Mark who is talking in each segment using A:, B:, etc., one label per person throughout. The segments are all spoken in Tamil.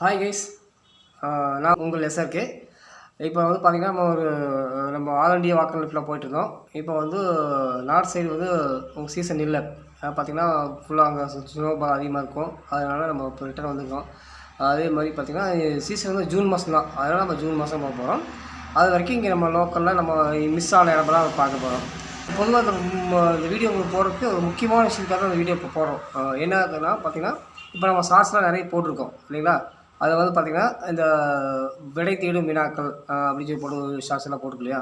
A: ஹாய் கைஸ் நான் உங்கள் எஸ்ஆர்கே இப்போ வந்து பார்த்திங்கன்னா நம்ம ஒரு நம்ம ஆல் இண்டியா வாக்கர் லிஃப்டில் போயிட்டுருந்தோம். இப்போ வந்து நார்த் சைடு வந்து உங்கள் சீசன் இல்லை. பார்த்திங்கன்னா ஃபுல்லாக அங்கே ஸ்னோபால் அதிகமாக இருக்கும். அதனால் நம்ம இப்போ ரிட்டர்ன் வந்துருக்கோம். அதே மாதிரி பார்த்திங்கன்னா சீசன் வந்து ஜூன் மாதம் தான். அதனால் நம்ம ஜூன் மாதம் போக போகிறோம் அது வரைக்கும் இங்கே நம்ம லோக்கலில் நம்ம மிஸ் ஆன இடமெல்லாம் பார்க்க போகிறோம் பொதுவாக இந்த இந்த வீடியோ உங்களுக்கு போடுறதுக்கு ஒரு முக்கியமான விஷயத்துக்காக அந்த வீடியோ இப்போ போடுறோம். என்ன ஆகுதுன்னா பார்த்தீங்கன்னா இப்போ நம்ம ஷார்ட்ஸ்லாம் நிறைய போட்டிருக்கோம். இல்லைங்களா? அதை வந்து பார்த்திங்கன்னா இந்த விடை தேடும் வினாக்கள் அப்படின்னு சொல்லி போட்டு ஷார்ட்ஸ் எல்லாம் போட்டுக்கு இல்லையா?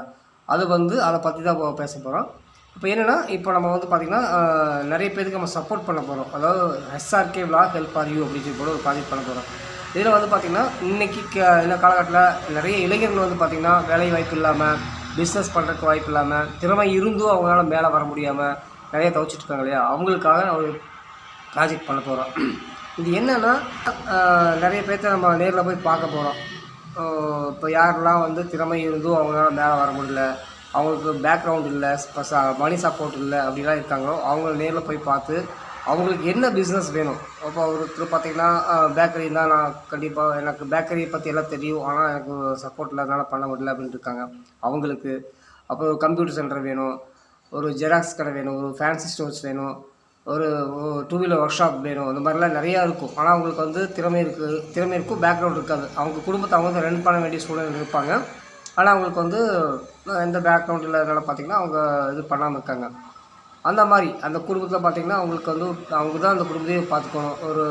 A: அது வந்து அதை பற்றி தான் இப்போ பேச போகிறோம் இப்போ என்னென்னா இப்போ நம்ம வந்து பார்த்திங்கன்னா நிறைய பேருக்கு நம்ம சப்போர்ட் பண்ண போகிறோம் அதாவது SRK vlog help are you அப்படின்னு சொல்லி போட்டு ஒரு ப்ராஜெக்ட் பண்ண போகிறோம் இதில் வந்து பார்த்திங்கன்னா இன்றைக்கி க இந்த காலகட்டத்தில் நிறைய இளைஞர்கள் வந்து பார்த்திங்கன்னா வேலை வாய்ப்பு இல்லாமல் பிஸ்னஸ் பண்ணுறதுக்கு வாய்ப்பு இல்லாமல் திறமை இருந்தும் அவங்களால மேலே வர முடியாமல் நிறைய தவிச்சிட்டு இல்லையா? அவங்களுக்காக நான் ஒரு ப்ராஜெக்ட் பண்ண போகிறோம் இது என்னென்னா நிறைய பேர்த்த நம்ம நேரில் போய் பார்க்க போகிறோம் இப்போ யாரெல்லாம் வந்து திறமை இருந்தும் அவங்களால மேலே வர முடியல அவங்களுக்கு பேக்ரவுண்ட் இல்லை மணி சப்போர்ட் இல்லை அப்படிலாம் இருக்காங்களோ அவங்கள நேரில் போய் பார்த்து அவங்களுக்கு என்ன பிஸ்னஸ் வேணும்? இப்போ ஒருத்தர் பார்த்தீங்கன்னா பேக்கரி தான் நான் கண்டிப்பாக எனக்கு பேக்கரியை பற்றி எல்லாம் தெரியும். ஆனால் எனக்கு சப்போர்ட் இல்லாதனால பண்ண முடியல அப்படின்ட்டு இருக்காங்க. அவங்களுக்கு அப்புறம் கம்ப்யூட்டர் சென்டர் வேணும் ஒரு ஜெராக்ஸ் கடை வேணும் ஒரு ஃபேன்சி ஸ்டோர்ஸ் வேணும் ஒரு டூ வீலர் ஒர்க் ஷாப் வேணும். இந்த மாதிரிலாம் நிறையா இருக்கும். ஆனால் அவங்களுக்கு வந்து திறமை இருக்குது திறமை இருக்கும் பேக்ரவுண்ட் இருக்காது. அவங்க குடும்பத்தை அவங்க வந்து ரன் பண்ண வேண்டிய சூழல் இருப்பாங்க. ஆனால் அவங்களுக்கு வந்து எந்த பேக்ரவுண்ட் இல்லாதனால பார்த்திங்கன்னா அவங்க இது பண்ணாமல் இருக்காங்க. அந்த மாதிரி அந்த குடும்பத்தில் பார்த்திங்கன்னா அவங்களுக்கு வந்து அவங்க தான் அந்த குடும்பத்தையே பார்த்துக்கணும் ஒரு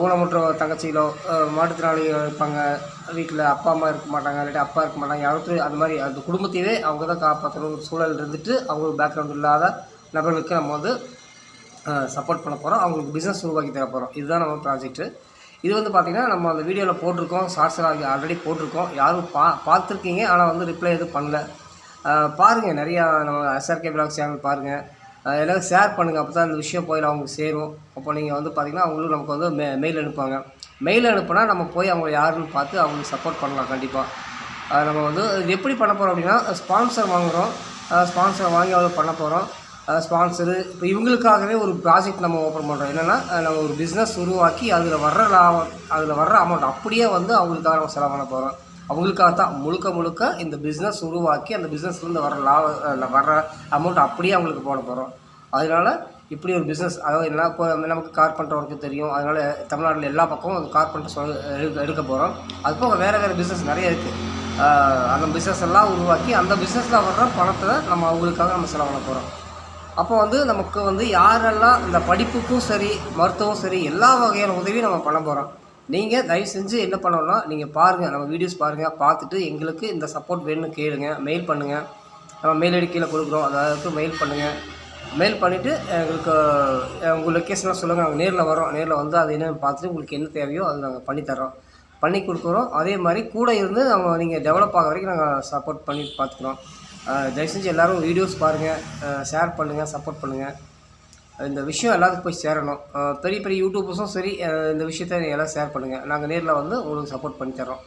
A: ஊனமுற்ற தங்கச்சிகளோ அஹ், மாற்றுத்திறனாளிகள் இருப்பாங்க. வீட்டில் அப்பா அம்மா இருக்க மாட்டாங்க. இல்லாட்டி அப்பா இருக்க மாட்டாங்க. யாரும் அந்த மாதிரி அந்த குடும்பத்தையே அவங்க தான் காப்பாற்றணும் சூழல் இருந்துட்டு அவங்க பேக்ரவுண்ட் இல்லாத நபர்களுக்கு நம்ம வந்து சப்போர்ட் பண்ண போகிறோம் அவங்களுக்கு பிஸ்னஸ் உருவாக்கி தர போகிறோம் இதுதான் நம்ம ப்ராஜெக்ட்டு இது வந்து பார்த்திங்கன்னா நம்ம அந்த வீடியோவில் போட்டிருக்கோம். ஷார்ட்ஸில் ஆல்ரெடி போட்டிருக்கோம். யாரும் பா பார்த்துருக்கீங்க ஆனால் வந்து ரிப்ளை எதுவும் பண்ணல. பாருங்கள் நிறையா நம்ம எஸ்ஆர்கே பிளாக் சேனல் பாருங்கள் எல்லாம் ஷேர் பண்ணுங்கள் அப்போ தான் அந்த விஷயம் போய் அவங்களுக்கு சேரும். அப்போ நீங்கள் வந்து பார்த்திங்கன்னா அவங்களுக்கு நமக்கு வந்து மெ மெயில் அனுப்புவாங்க. மெயில் அனுப்புனா நம்ம போய் அவங்க யாருன்னு பார்த்து அவங்களுக்கு சப்போர்ட் பண்ணலாம் கண்டிப்பாக நம்ம வந்து இது எப்படி பண்ண போகிறோம் அப்படின்னா ஸ்பான்சர் வாங்குகிறோம் ஸ்பான்சர் வாங்கி அவ்வளோ பண்ண போகிறோம் ஸ்பான்சரு இப்போ இவங்களுக்காகவே ஒரு ப்ராஜெக்ட் நம்ம ஓப்பன் பண்ணுறோம் என்னென்னா நம்ம ஒரு பிஸ்னஸ் உருவாக்கி அதில் வர்ற லாபம் அதில் வர்ற அமௌண்ட் அப்படியே வந்து அவங்களுக்காக நம்ம செலவு பண்ண போகிறோம் அவங்களுக்காக தான் முழுக்க முழுக்க இந்த பிஸ்னஸ் உருவாக்கி அந்த பிஸ்னஸ்லேருந்து வர லாப வர்ற அமௌண்ட் அப்படியே அவங்களுக்கு போட போகிறோம் அதனால் இப்படி ஒரு பிஸ்னஸ் அதாவது என்ன இப்போ நமக்கு கார்பெண்டர் ஒர்க்கு தெரியும். அதனால் தமிழ்நாட்டில் எல்லா பக்கமும் அந்த கார்பெண்டர் சொல் எடுக்க எடுக்க போகிறோம் அது போக வேறு வேறு பிஸ்னஸ் நிறைய இருக்குது அந்த பிஸ்னஸ் எல்லாம் உருவாக்கி அந்த பிஸ்னஸில் வர்ற பணத்தை நம்ம அவங்களுக்காக நம்ம செலவு பண்ண போகிறோம் அப்போ வந்து நமக்கு வந்து யாரெல்லாம் இந்த படிப்புக்கும் சரி மருத்துவம் சரி எல்லா வகையான உதவியும் நம்ம பண்ண போகிறோம் நீங்கள் தயவு செஞ்சு என்ன பண்ணணும்னா நீங்கள் பாருங்கள் நம்ம வீடியோஸ் பாருங்கள் பார்த்துட்டு எங்களுக்கு இந்த சப்போர்ட் வேணும்னு கேளுங்க மெயில் பண்ணுங்கள் நம்ம மெயில் ஐடி கீழே கொடுக்குறோம் அதாவது மெயில் பண்ணுங்கள் மெயில் பண்ணிவிட்டு எங்களுக்கு உங்கள் லொக்கேஷன்லாம் சொல்லுங்கள் நாங்கள் நேரில் வரோம் நேரில் வந்து அது என்னென்னு பார்த்துட்டு உங்களுக்கு என்ன தேவையோ அது நாங்கள் பண்ணித்தரோம் பண்ணி கொடுக்குறோம். அதே மாதிரி கூட இருந்து நம்ம நீங்கள் டெவலப் ஆக வரைக்கும் நாங்கள் சப்போர்ட் பண்ணி பார்த்துக்குறோம். தயவு செஞ்சு எல்லோரும் வீடியோஸ் பாருங்கள் ஷேர் பண்ணுங்கள் சப்போர்ட் பண்ணுங்கள் இந்த விஷயம் எல்லாத்துக்கும் போய் சேரணும். பெரிய பெரிய யூடியூபர்ஸும் சரி இந்த விஷயத்த எல்லாம் ஷேர் பண்ணுங்கள் நாங்கள் நேரில் வந்து உங்களுக்கு சப்போர்ட் பண்ணி தரோம்